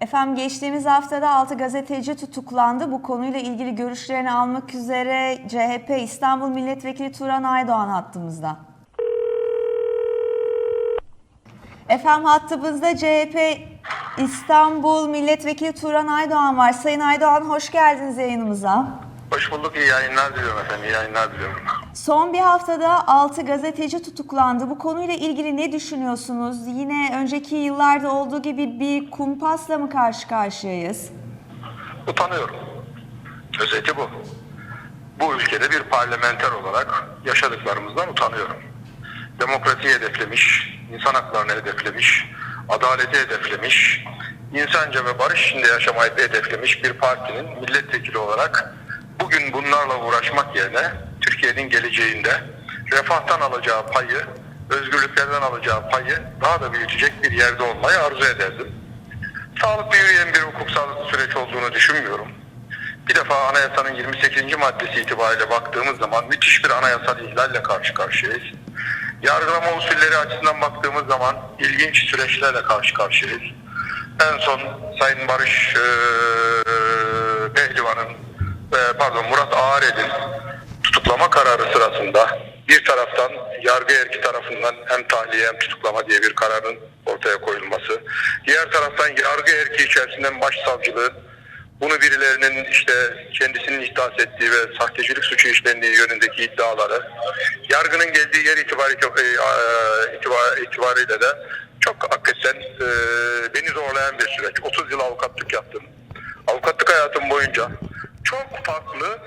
Efendim geçtiğimiz haftada 6 gazeteci tutuklandı. Bu konuyla ilgili görüşlerini almak üzere CHP İstanbul Milletvekili Turan Aydoğan hattımızda. Efendim hattımızda CHP İstanbul Milletvekili Turan Aydoğan var. Sayın Aydoğan hoş geldiniz yayınımıza. Hoş bulduk. İyi yayınlar diliyorum efendim. İyi yayınlar diliyorum. Son bir haftada 6 gazeteci tutuklandı. Bu konuyla ilgili ne düşünüyorsunuz? Yine önceki yıllarda olduğu gibi bir kumpasla mı karşı karşıyayız? Utanıyorum. Özeti bu. Bu ülkede bir parlamenter olarak yaşadıklarımızdan utanıyorum. Demokrasiyi hedeflemiş, insan haklarını hedeflemiş, adaleti hedeflemiş, insanca ve barış içinde yaşamayı hedeflemiş bir partinin milletvekili olarak bugün bunlarla uğraşmak yerine Türkiye'nin geleceğinde refahtan alacağı payı, özgürlüklerden alacağı payı daha da büyütecek bir yerde olmayı arzu ederdim. Sağlıklı yürüyen bir hukuksal süreç olduğunu düşünmüyorum. Bir defa anayasanın 28. maddesi itibariyle baktığımız zaman müthiş bir anayasal ihlalle karşı karşıyayız. Yargılama usulleri açısından baktığımız zaman ilginç süreçlerle karşı karşıyayız. En son Sayın Barış Pehlivan'ın eee, pardon Murat Ağarel'in tutuklama kararı sırasında bir taraftan yargı erki tarafından hem tahliye hem tutuklama diye bir kararın ortaya koyulması. Diğer taraftan yargı erki içerisinden başsavcılığın bunu birilerinin işte kendisinin iddias ettiği ve sahtecilik suçu işlendiği yönündeki iddiaları yargının geldiği yer itibariyle, e, e, itibar, itibariyle de çok hakikaten e, beni zorlayan bir süreç. 30 yıl avukatlık yaptım. Avukatlık hayatım boyunca çok farklı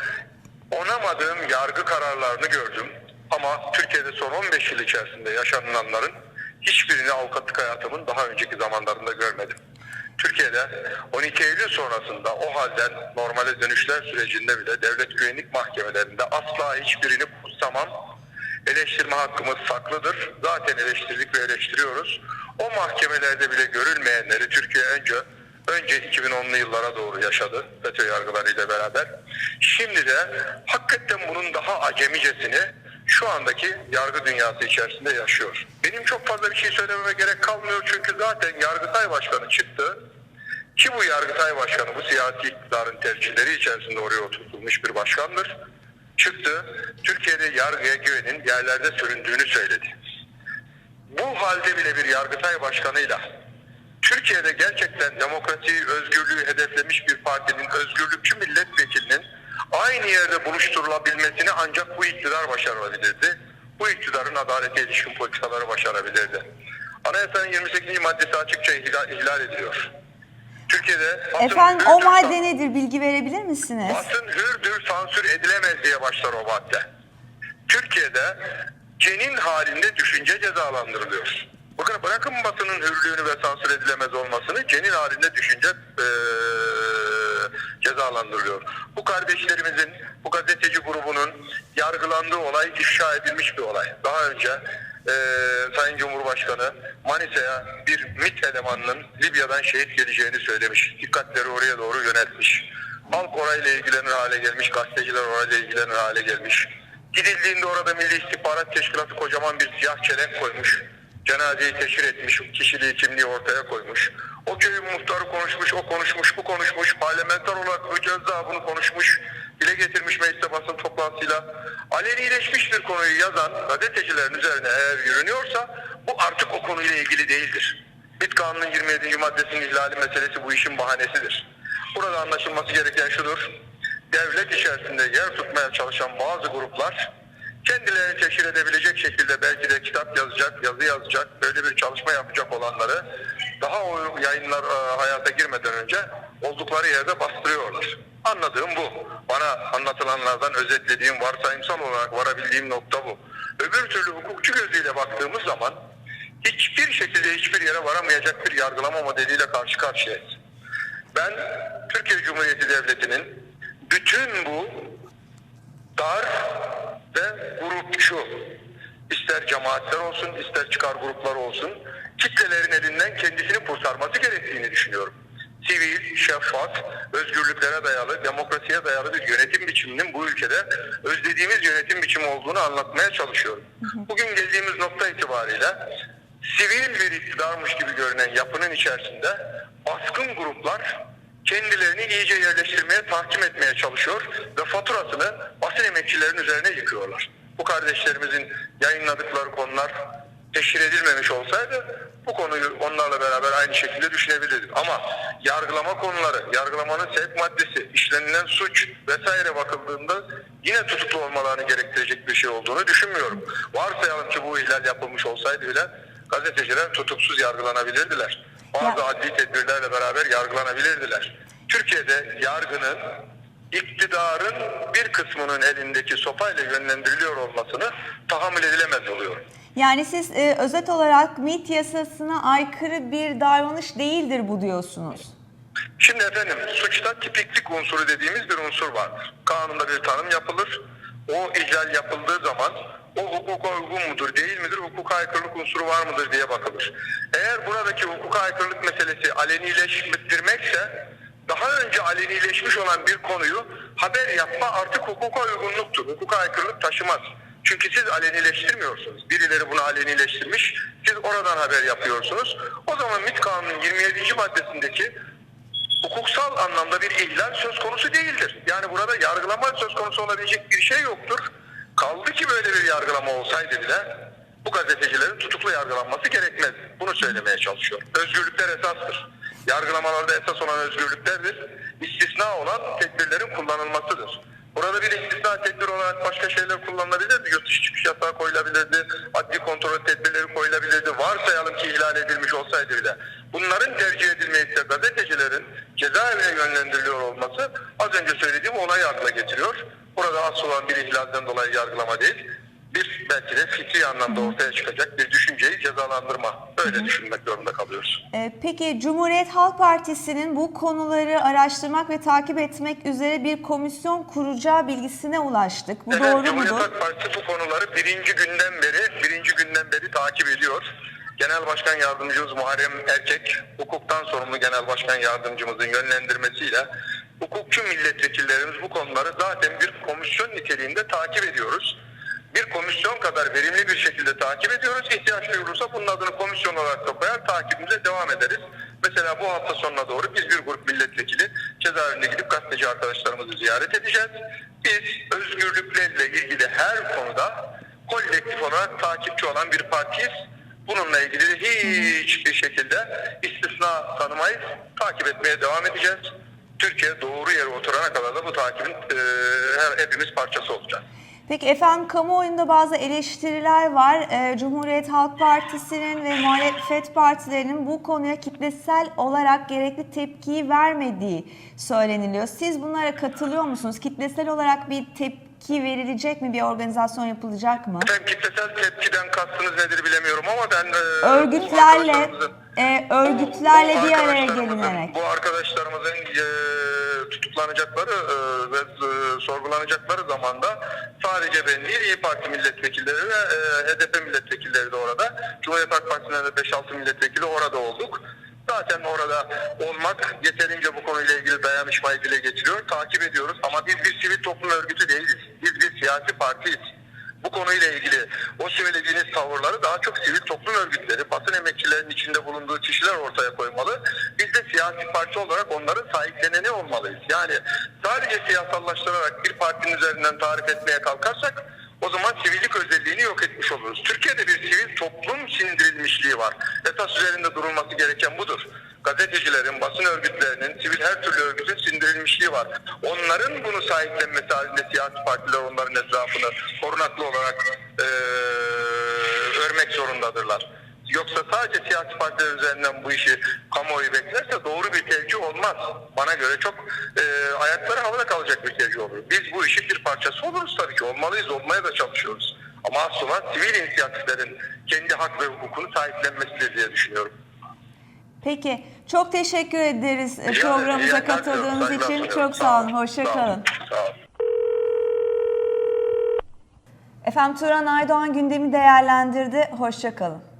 onamadığım yargı kararlarını gördüm. Ama Türkiye'de son 15 yıl içerisinde yaşananların hiçbirini avukatlık hayatımın daha önceki zamanlarında görmedim. Türkiye'de 12 Eylül sonrasında o halden normale dönüşler sürecinde bile devlet güvenlik mahkemelerinde asla hiçbirini kutsamam. Eleştirme hakkımız saklıdır. Zaten eleştirdik ve eleştiriyoruz. O mahkemelerde bile görülmeyenleri Türkiye önce önce 2010'lu yıllara doğru yaşadı FETÖ yargılarıyla beraber. Şimdi de hakikaten bunun daha acemicesini şu andaki yargı dünyası içerisinde yaşıyor. Benim çok fazla bir şey söylememe gerek kalmıyor çünkü zaten Yargıtay Başkanı çıktı. Ki bu Yargıtay Başkanı bu siyasi iktidarın tercihleri içerisinde oraya oturtulmuş bir başkandır. Çıktı. Türkiye'de yargıya güvenin yerlerde süründüğünü söyledi. Bu halde bile bir Yargıtay Başkanı'yla Türkiye'de gerçekten demokrasiyi, özgürlüğü hedeflemiş bir partinin özgürlükçü milletvekilinin aynı yerde buluşturulabilmesini ancak bu iktidar başarabilirdi. Bu iktidarın adalete ilişkin politikaları başarabilirdi. Anayasanın 28. maddesi açıkça ihlal, ihlal ediliyor. Türkiye'de Efendim o madde nedir? Bilgi verebilir misiniz? Basın hürdür, sansür edilemez diye başlar o madde. Türkiye'de cenin halinde düşünce cezalandırılıyor. Bakın bırakın basının hürlüğünü ve sansür edilemez olmasını cenin halinde düşünce eee, cezalandırılıyor. Bu kardeşlerimizin, bu gazeteci grubunun yargılandığı olay ifşa edilmiş bir olay. Daha önce eee, Sayın Cumhurbaşkanı Manisa'ya bir MİT elemanının Libya'dan şehit geleceğini söylemiş. Dikkatleri oraya doğru yöneltmiş. Halk orayla ilgilenir hale gelmiş, gazeteciler orayla ilgilenir hale gelmiş. Gidildiğinde orada Milli İstihbarat Teşkilatı kocaman bir siyah çelenk koymuş. Cenazeyi teşhir etmiş, kişiliği kimliği ortaya koymuş. O köyün muhtarı konuşmuş, o konuşmuş, bu konuşmuş. Parlamenter olarak daha bunu konuşmuş. Dile getirmiş mecliste basın toplantısıyla. Alenileşmiş bir konuyu yazan gazetecilerin üzerine eğer yürünüyorsa bu artık o konuyla ilgili değildir. MİT Kanunu'nun 27. maddesinin ihlali meselesi bu işin bahanesidir. Burada anlaşılması gereken şudur. Devlet içerisinde yer tutmaya çalışan bazı gruplar kendilerini teşhir edebilecek şekilde belki de kitap yazı yazacak, böyle bir çalışma yapacak olanları daha o yayınlar e, hayata girmeden önce oldukları yerde bastırıyorlar. Anladığım bu. Bana anlatılanlardan özetlediğim varsayımsal olarak varabildiğim nokta bu. Öbür türlü hukukçu gözüyle baktığımız zaman hiçbir şekilde hiçbir yere varamayacak bir yargılama modeliyle karşı karşıyayız. Ben Türkiye Cumhuriyeti Devleti'nin bütün bu dar ve grupçu ister cemaatler olsun ister çıkar gruplar olsun kitlelerin elinden kendisini kurtarması gerektiğini düşünüyorum. Sivil, şeffaf, özgürlüklere dayalı, demokrasiye dayalı bir yönetim biçiminin bu ülkede özlediğimiz yönetim biçimi olduğunu anlatmaya çalışıyorum. Bugün geldiğimiz nokta itibariyle sivil bir iktidarmış gibi görünen yapının içerisinde baskın gruplar kendilerini iyice yerleştirmeye, tahkim etmeye çalışıyor ve faturasını basın emekçilerinin üzerine yıkıyorlar. Bu kardeşlerimizin yayınladıkları konular teşhir edilmemiş olsaydı bu konuyu onlarla beraber aynı şekilde düşünebilirdik. Ama yargılama konuları, yargılamanın sevk maddesi, işlenilen suç vesaire bakıldığında yine tutuklu olmalarını gerektirecek bir şey olduğunu düşünmüyorum. Varsayalım ki bu ihlal yapılmış olsaydı bile gazeteciler tutuksuz yargılanabilirdiler. Bazı Ya- adli tedbirlerle beraber yargılanabilirdiler. Türkiye'de yargının iktidarın bir kısmının elindeki sopayla yönlendiriliyor olmasını tahammül edilemez oluyor. Yani siz e, özet olarak MİT yasasına aykırı bir davranış değildir bu diyorsunuz. Şimdi efendim suçta tipiklik unsuru dediğimiz bir unsur vardır. Kanunda bir tanım yapılır. O ihlal yapıldığı zaman o hukuka uygun mudur değil midir, hukuka aykırılık unsuru var mıdır diye bakılır. Eğer buradaki hukuka aykırılık meselesi alenileştirmekse daha önce alenileşmiş olan bir konuyu haber yapma artık hukuka uygunluktur. Hukuka aykırılık taşımaz. Çünkü siz alenileştirmiyorsunuz. Birileri bunu alenileştirmiş. Siz oradan haber yapıyorsunuz. O zaman MİT Kanunu'nun 27. maddesindeki hukuksal anlamda bir ihlal söz konusu değildir. Yani burada yargılama söz konusu olabilecek bir şey yoktur. Kaldı ki böyle bir yargılama olsaydı bile bu gazetecilerin tutuklu yargılanması gerekmez. Bunu söylemeye çalışıyor. Özgürlükler esastır. Yargılamalarda esas olan özgürlüklerdir. İstisna olan tedbirlerin kullanılmasıdır. Burada bir istisna tedbir olarak başka şeyler kullanılabilirdi. Yurt dışı çıkış yasağı koyulabilirdi. Adli kontrol tedbirleri koyulabilirdi. Varsayalım ki ihlal edilmiş olsaydı bile. Bunların tercih edilmeyip de gazetecilerin cezaevine yönlendiriliyor olması az önce söylediğim olayı akla getiriyor. Burada asıl olan bir ihlalden dolayı yargılama değil. Bir belki de fikri anlamda ortaya çıkacak bir düşünceyi cezalandırma. Böyle düşünmek zorunda kalıyoruz. E, peki Cumhuriyet Halk Partisi'nin bu konuları araştırmak ve takip etmek üzere bir komisyon kuracağı bilgisine ulaştık. Bu Evet, doğru Cumhuriyet mudur? Halk Partisi bu konuları birinci günden beri birinci günden beri takip ediyor. Genel Başkan Yardımcımız Muharrem Erkek, hukuktan sorumlu Genel Başkan Yardımcımızın yönlendirmesiyle hukukçu milletvekillerimiz bu konuları zaten bir komisyon niteliğinde takip ediyoruz. Kadar verimli bir şekilde takip ediyoruz. İhtiyaç duyulursa bunun adını komisyon olarak da koyar, takibimize devam ederiz. Mesela bu hafta sonuna doğru biz bir grup milletvekili cezaevine gidip gazeteci arkadaşlarımızı ziyaret edeceğiz. Biz özgürlüklerle ilgili her konuda kolektif olarak takipçi olan bir partiyiz. Bununla ilgili hiçbir şekilde istisna tanımayız. Takip etmeye devam edeceğiz. Türkiye doğru yere oturana kadar da bu takibin e, hepimiz parçası olacağız. Peki efendim kamuoyunda bazı eleştiriler var. Ee, Cumhuriyet Halk Partisi'nin ve muhalefet partilerinin bu konuya kitlesel olarak gerekli tepkiyi vermediği söyleniliyor. Siz bunlara katılıyor musunuz? Kitlesel olarak bir tepki verilecek mi? Bir organizasyon yapılacak mı? Efendim kitlesel tepkiden kastınız nedir bilemiyorum ama ben... e, Örgütlerle e, örgütlerle Bu bir araya gelinerek. Bu arkadaşlarımızın e, tutuklanacakları e, ve e, sorgulanacakları zamanda sadece ben değil İyi Parti milletvekilleri ve e, HDP milletvekilleri de orada. Cumhuriyet Halk Partisi'nden de 5-6 milletvekili orada olduk. Zaten orada olmak yeterince bu konuyla ilgili dayanışmayı dile getiriyor. Takip ediyoruz ama biz bir sivil toplum örgütü değiliz. Biz bir siyasi partiyiz bu konuyla ilgili o söylediğiniz tavırları daha çok sivil toplum örgütleri, basın emekçilerinin içinde bulunduğu kişiler ortaya koymalı. Siyasi parti olarak onların sahipleneni olmalıyız. Yani sadece siyasallaştırarak bir partinin üzerinden tarif etmeye kalkarsak o zaman sivillik özelliğini yok etmiş oluruz. Türkiye'de bir sivil toplum sindirilmişliği var. Esas üzerinde durulması gereken budur gazetecilerin, basın örgütlerinin, sivil her türlü örgütün sindirilmişliği var. Onların bunu sahiplenmesi halinde siyasi partiler onların etrafını korunaklı olarak eee, örmek zorundadırlar. Yoksa sadece siyasi partiler üzerinden bu işi kamuoyu beklerse doğru bir tercih olmaz. Bana göre çok eee ayakları havada kalacak bir tercih olur. Biz bu işin bir parçası oluruz tabii ki. Olmalıyız, olmaya da çalışıyoruz. Ama asıl olan sivil inisiyatiflerin kendi hak ve hukukunu sahiplenmesidir diye düşünüyorum. Peki çok teşekkür ederiz e, ederim. programımıza diliyorum. katıldığınız için. Çok sağ olun. Hoşça Sağ kalın. Sağ olun. Efendim Turan Aydoğan gündemi değerlendirdi. Hoşça kalın.